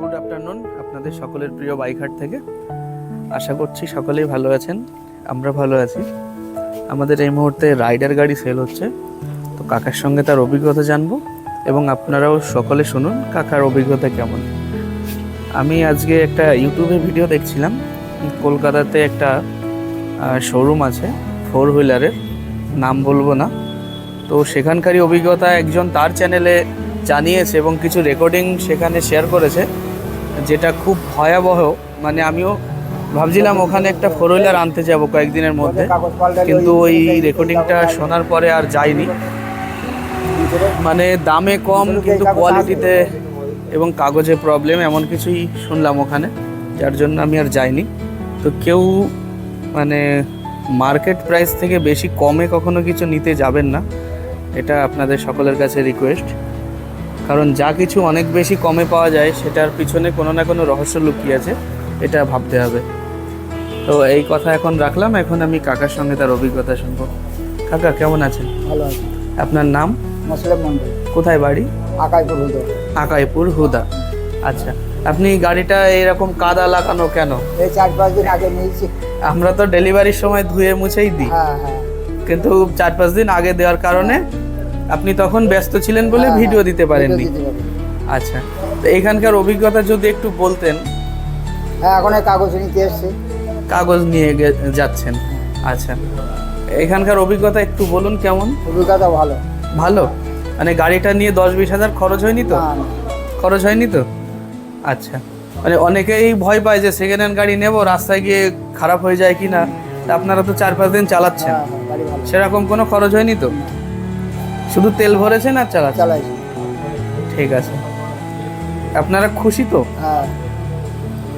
Good afternoon আপনাদের সকলের প্রিয় বাইকহাট থেকে। আশা করছি সকলেই ভালো আছেন, আমরা ভালো আছি। আমাদের এই মুহূর্তে রাইডার গাড়ি সেল হচ্ছে, তো কাকার সঙ্গে তার অভিজ্ঞতা জানব এবং আপনারাও সকলে শুনুন কাকার অভিজ্ঞতা কেমন। আমি আজকে একটা ইউটিউবে ভিডিও দেখছিলাম, কলকাতাতে একটা শোরুম আছে ফোর হুইলারের নাম বলব না। তো সেখানকারই অভিজ্ঞতা একজন তার চ্যানেলে জানিয়েছে এবং কিছু রেকর্ডিং সেখানে শেয়ার করেছে। যেটা খুব ভয়াবহ মানে আমিও ভাবছিলাম ওখানে একটা ফোর হুইলার আনতে যাব কয়েকদিনের মধ্যে, কিন্তু ওই রেকর্ডিংটা শোনার পরে আর যাইনি। মানে দামে কম, কিন্তু কোয়ালিটিতে এবং কাগজে প্রবলেম এমন কিছুই শুনলাম ওখানে, যার জন্য আমি আর যাইনি। তো কেউ মানে মার্কেট প্রাইস থেকে বেশি কমে কখনো কিছু নিতে যাবেন না, এটা আপনাদের সকলের কাছে রিকোয়েস্ট কারণ যা কিছু অনেক বেশি কমে পাওয়া যায় সেটার পিছনে কোনো না কোনো রহস্য লুকিয়ে আছে এটা ভাবতে হবে। তো এই কথা এখন রাখলাম এখন আমি কাকার সঙ্গে তার অভিজ্ঞতা শুনব। কাকা কেমন আছেন? ভালো আছে। আপনার নাম? মুসলিম কোথায় বাড়ি? আকাইপুর হুদো। আকাইপুর হুদা। আচ্ছা আপনি গাড়িটা এরকম কাদা লাগানো কেন? এই চার পাঁচ দিন আগে নিয়েছি। আমরা তো ডেলিভারির সময় ধুয়ে মুছেই দিই। হ্যাঁ হ্যাঁ। কিন্তু চার পাঁচ দিন আগে দেওয়ার কারণে আপনি তখন ব্যস্ত ছিলেন বলে হ্যাঁ, ভিডিও হ্যাঁ, দিতে পারেননি। আচ্ছা তো এখানকার অভিজ্ঞতা যদি একটু বলতেন। হ্যাঁ এখন কাগজ নিতে এসছি। কাগজ নিয়ে যাচ্ছেন। আচ্ছা এখানকার অভিজ্ঞতা একটু বলুন কেমন? অভিজ্ঞতা ভালো। ভালো? মানে গাড়িটা নিয়ে দশ বিশ হাজার খরচ হয়নি তো। খরচ হয়নি তো? আচ্ছা মানে অনেকেই ভয় পায় যে সেকেন্ড হ্যান্ড গাড়ি নেব রাস্তায় গিয়ে খারাপ হয়ে যায় কি না তা আপনারা তো চার পাঁচ দিন চালাচ্ছেন। হ্যাঁ, হ্যাঁ, সেরকম কোনো খরচ হয়নি তো? শুধু তেল ভরেছেন আর চালাচ্ছেন? চালাইছি ঠিক আছে। আপনারা খুশি তো? হ্যাঁ।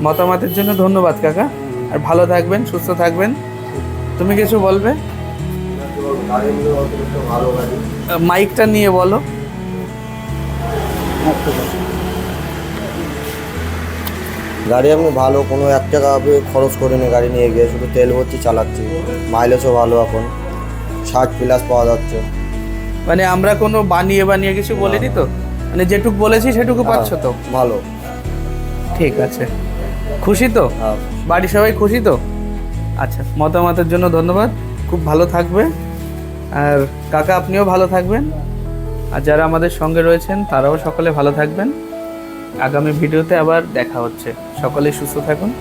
মতামতের জন্য ধন্যবাদ কাকা। আর ভালো থাকবেন সুস্থ থাকবেন। তুমি কিছু বলবে? মাইকটা নিয়ে বলো। গাড়ি আপনি ভালো কোনো এক টাকা আপনি খরচ করিনি গাড়ি নিয়ে গিয়ে শুধু তেল ভর্তি চালাচ্ছি। মাইলেজও ভালো এখন। ষাট প্লাস পাওয়া যাচ্ছে। মানে আমরা কোনো বানিয়ে বানিয়ে কিছু বলিনি তো? মানে যেটুকু বলেছি সেটুকু পাচ্ছ তো? ভালো। ঠিক আছে। খুশি তো? হ্যাঁ। বাড়ির সবাই খুশি তো? আচ্ছা মতামতের জন্য ধন্যবাদ। খুব ভালো থাকবে। আর কাকা আপনিও ভালো থাকবেন। আর যারা আমাদের সঙ্গে রয়েছেন তারাও সকলে ভালো থাকবেন। আগামী ভিডিওতে আবার দেখা হচ্ছে। সকলেই সুস্থ থাকুন।